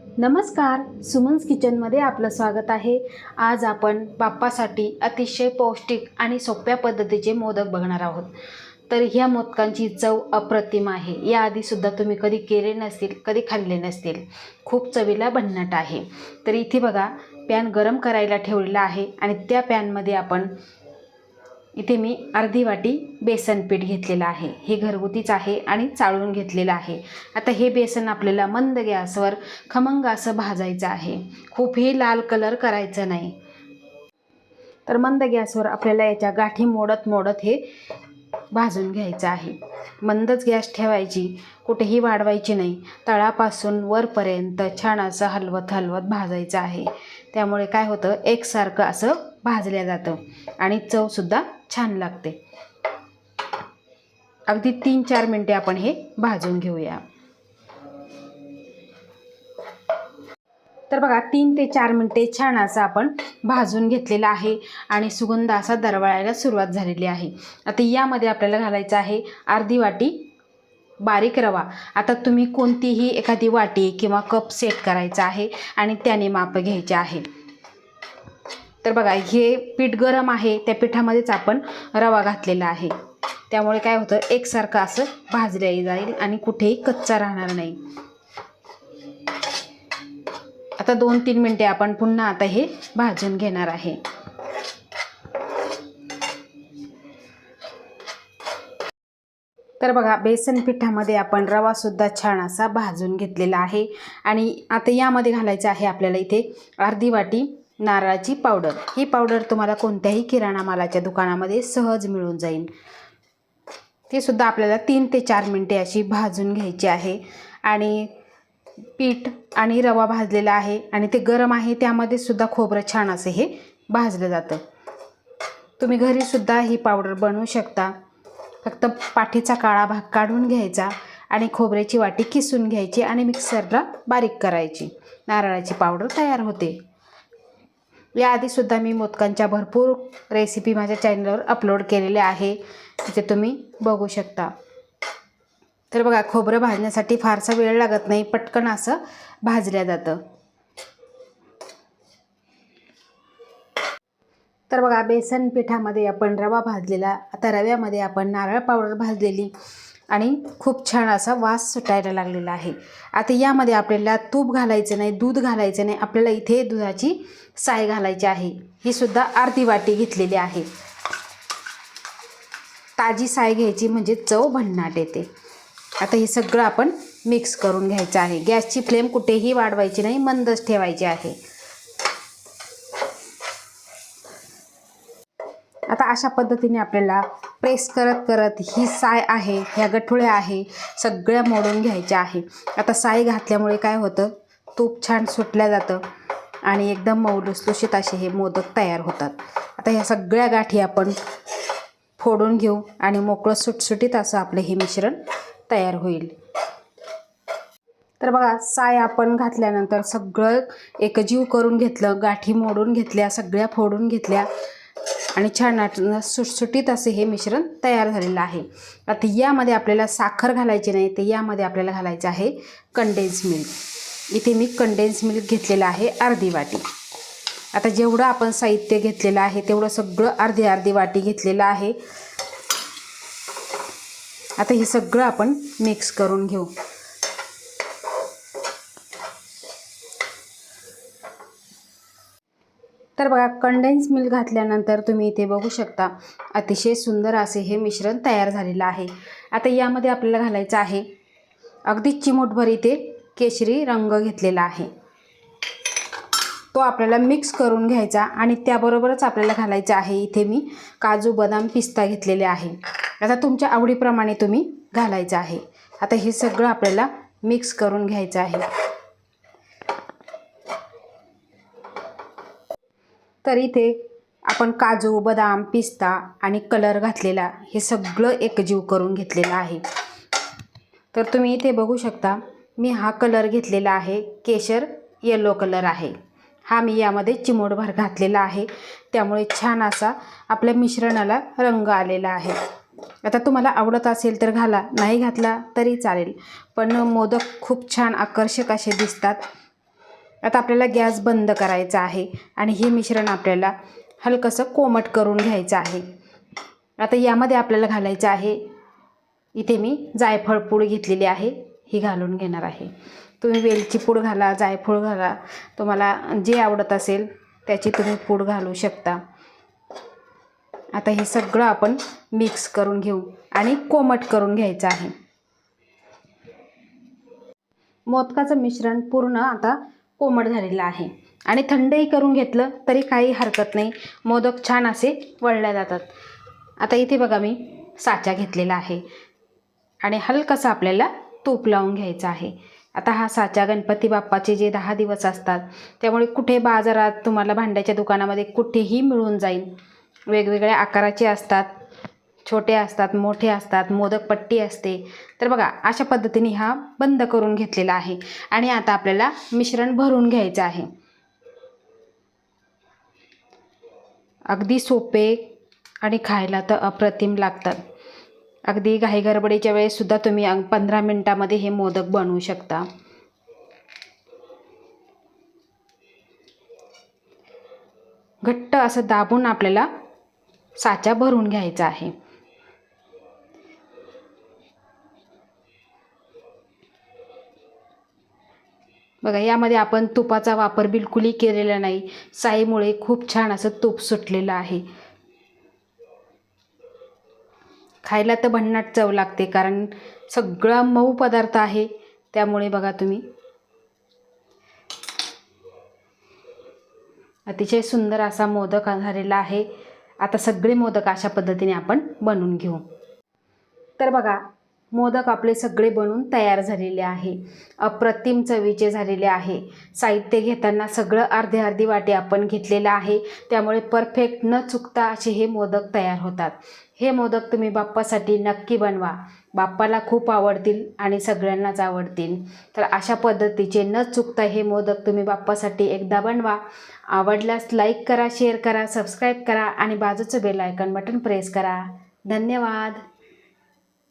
नमस्कार सुमन्स किचनमध्ये आपलं स्वागत आहे. आज आपण बाप्पासाठी अतिशय पौष्टिक आणि सोप्या पद्धतीचे मोदक बघणार आहोत. तर ह्या मोदकांची चव अप्रतिम आहे. याआधीसुद्धा तुम्ही कधी केले नसतील कधी खाल्ले नसतील खूप चवीला भन्नाट आहे. तर इथे बघा पॅन गरम करायला ठेवलेला आहे आणि त्या पॅनमध्ये आपण इथे मी अर्धी वाटी बेसन पीठ घेतलेलं आहे. हे घरगुतीच आहे आणि चाळून घेतलेलं आहे. आता हे बेसन आपल्याला मंद गॅसवर खमंग असं भाजायचं आहे. खूपही लाल कलर करायचं नाही. तर मंद गॅसवर आपल्याला याच्या गाठी मोडत मोडत हे भाजून घ्यायचं आहे. मंदच गॅस ठेवायची कुठेही वाढवायची नाही. तळापासून वरपर्यंत छान असं हलवत हलवत भाजायचं आहे. त्यामुळे काय होतं? एकसारखं असं भाजल्या जातं. आणि चवसुद्धा छान लागते. अगदी तीन चार मिनटे आपण हे भाजून घेऊया. तर बघा तीन ते चार मिनटे छान असं आपण भाजून घेतलेलं आहे आणि सुगंध असा दरवळायला सुरुवात झालेली आहे. आता यामध्ये आपल्याला घालायचं आहे अर्धी वाटी बारीक रवा. आता तुम्ही कोणतीही एखादी वाटी किंवा कप सेट करायचा आहे आणि त्याने माप घ्यायचे आहे. तर बघा हे पीठ गरम आहे त्या पिठामध्येच आपण रवा घातलेला आहे. त्यामुळे काय होतं एकसारखं असं भाजल्या जाईल आणि कुठेही कच्चा राहणार नाही. आता दोन तीन मिनटे आपण पुन्हा आता हे भाजून घेणार आहे. तर बघा बेसन पिठामध्ये आपण रवासुद्धा छान असा भाजून घेतलेला आहे. आणि आता यामध्ये घालायचं आहे आपल्याला इथे अर्धी वाटी नारळाची पावडर. ही पावडर तुम्हाला कोणत्याही किराणा मालाच्या दुकानामध्ये सहज मिळून जाईल. ती सुद्धा आपल्याला तीन ते चार मिनटे अशी भाजून घ्यायची आहे. आणि पीठ आणि रवा भाजलेला आहे आणि ते गरम आहे त्यामध्ये सुद्धा खोबरं छान असं हे भाजलं जातं. तुम्ही घरीसुद्धा ही पावडर बनवू शकता. फक्त पाठीचा काळा भाग काढून घ्यायचा आणि खोबऱ्याची वाटी किसून घ्यायची आणि मिक्सरला बारीक करायची. नारळाची पावडर तयार होते. याआधीसुद्धा मी मोदकांच्या भरपूर रेसिपी माझ्या चॅनलवर अपलोड केलेल्या आहे. तिथे तुम्ही बघू शकता. तर बघा खोबरं भाजण्यासाठी फारसा वेळ लागत नाही. पटकन असं भाजल्या जातं. तर बघा बेसन पिठामध्ये आपण रवा भाजलेला आता रव्यामध्ये आपण नारळ पावडर भाजलेली. आणि खूप छान असा वास सुटायला लागलेला आहे. आता यामध्ये आपल्याला तूप घालायचं नाही दूध घालायचं नाही आपल्याला इथे दुधाची साय घालायची आहे. ही सुद्धा अर्धी वाटी घेतलेली आहे. ताजी साय घ्यायची म्हणजे चव भन्नाट येते. आता हे सगळं आपण मिक्स करून घ्यायचं आहे. गॅसची फ्लेम कुठेही वाढवायची नाही मंदच ठेवायची आहे. आता अशा पद्धतीने आपल्याला प्रेस करत करत ही साय आहे ह्या गठुळ्या आहे सगळ्या मोडून घ्यायच्या आहे. आता साय घातल्यामुळे काय होतं? तूप छान सुटल्या जातं आणि एकदम मौलुसलुषित लुसलुशीत असे हे मोदक तयार होतात. आता ह्या सगळ्या गाठी आपण फोडून घेऊ आणि मोकळं सुटसुटीत असं आपलं हे मिश्रण तयार होईल. तर बघा साय आपण घातल्यानंतर सगळं एकजीव करून घेतलं गाठी मोडून घेतल्या सगळ्या फोडून घेतल्या. आणि छान सुटसुटीत असे हे मिश्रण तयार झालेलं आहे. आता यामध्ये आपल्याला साखर घालायची नाही तर यामध्ये आपल्याला घालायचं आहे कंडेन्स मिल्क इथे मी कंडेन्स मिल्क घेतलेलं आहे अर्धी वाटी. आता जेवढं आपण साहित्य घेतलेलं आहे तेवढं सगळं अर्धी अर्धी वाटी घेतलेलं आहे. आता हे सगळं आपण मिक्स करून घेऊ. तर बघा कंडेन्स मिल्क घातल्यानंतर तुम्ही इथे बघू शकता अतिशय सुंदर असे हे मिश्रण तयार झालेलं आहे. आता यामध्ये आपल्याला घालायचं आहे अगदी चिमूटभर इथे केशरी रंग घेतलेला आहे. तो आपल्याला मिक्स करून घ्यायचा आणि त्याबरोबरच आपल्याला घालायचा आहे इथे मी काजू बदाम पिस्ता घेतलेले आहे. आता तुमच्या आवडीप्रमाणे तुम्ही घालायचं आहे. आता हे सगळं आपल्याला मिक्स करून घ्यायचं आहे. तर इथे आपण काजू बदाम पिस्ता आणि कलर घातलेला हे सगळं एकजीव करून घेतलेलं आहे. तर तुम्ही इथे बघू शकता मी हा कलर घेतलेला आहे केशर येलो कलर आहे. हा मी यामध्ये चिमोडभर घातलेला आहे. त्यामुळे छान असा आपल्या मिश्रणाला रंग आलेला आहे. आता तुम्हाला आवडत असेल तर घाला नाही घातला तरी चालेल. पण मोदक खूप छान आकर्षक असे दिसतात. आता आपल्याला गॅस बंद करायचा आहे आणि हे मिश्रण आपल्याला हलकंसं कोमट करून घ्यायचं आहे. आता यामध्ये आपल्याला घालायचं आहे. इथे मी जायफळ पूड घेतलेली आहे. ही घालून घेणार आहे. तुम्ही वेलची पूड घाला जायफळ घाला. तुम्हाला जे आवडत असेल त्याची तुम्ही पूड घालू शकता. आता हे सगळं आपण मिक्स करून घेऊ आणि कोमट करून घ्यायचं आहे. मोदकाचं मिश्रण पूर्ण आता कोमट झालेलं आहे. आणि थंडही करून घेतलं तरी काही हरकत नाही. मोदक छान असे वळल्या जातात. आता इथे बघा मी साचा घेतलेला आहे. आणि हलकंसं आपल्याला तूप लावून घ्यायचं आहे. आता हा साचा गणपती बाप्पाचे जे दहा दिवस असतात त्यामुळे कुठे बाजारात तुम्हाला भांड्याच्या दुकानामध्ये कुठेही मिळून जाईल. वेगवेगळ्या आकाराचे असतात. छोटे असतात मोठे असतात मोदक पट्टी असते. तर बघा अशा पद्धतीने हा बंद करून घेतलेला आहे. आणि आता आपल्याला मिश्रण भरून घ्यायचं आहे. अगदी सोपे आणि खायला तर अप्रतिम लागतात. अगदी घाई गडबडीच्या वेळेससुद्धा तुम्ही पंधरा मिनटामध्ये हे मोदक बनवू शकता. घट्ट असं दाबून आपल्याला साचा भरून घ्यायचा आहे. बघा यामध्ये आपण तुपाचा वापर बिलकुलही केलेला नाही. साईमुळे खूप छान असं तूप सुटलेलं आहे. खायला तर भन्नाट चव लागते कारण सगळा मऊ पदार्थ आहे. त्यामुळे बघा तुम्ही. अतिशय सुंदर असा मोदक झालेला आहे. आता सगळे मोदक अशा पद्धतीने आपण बनवून घेऊ. तर बघा मोदक आपले सगळे बनून तयार झालेले आहे. अप्रतिम चवीचे झालेले आहे. साहित्य घेताना सगळं अर्धे अर्धी वाटे आपण घेतलेलं आहे. त्यामुळे परफेक्ट न चुकता असे हे मोदक तयार होतात. हे मोदक तुम्ही बाप्पासाठी नक्की बनवा. बाप्पाला खूप आवडतील आणि सगळ्यांनाच आवडतील. तर अशा पद्धतीचे न चुकता हे मोदक तुम्ही बाप्पासाठी एकदा बनवा. आवडल्यास लाईक करा शेअर करा सबस्क्राईब करा आणि बाजूचं बेल आयकन बटन प्रेस करा. धन्यवाद!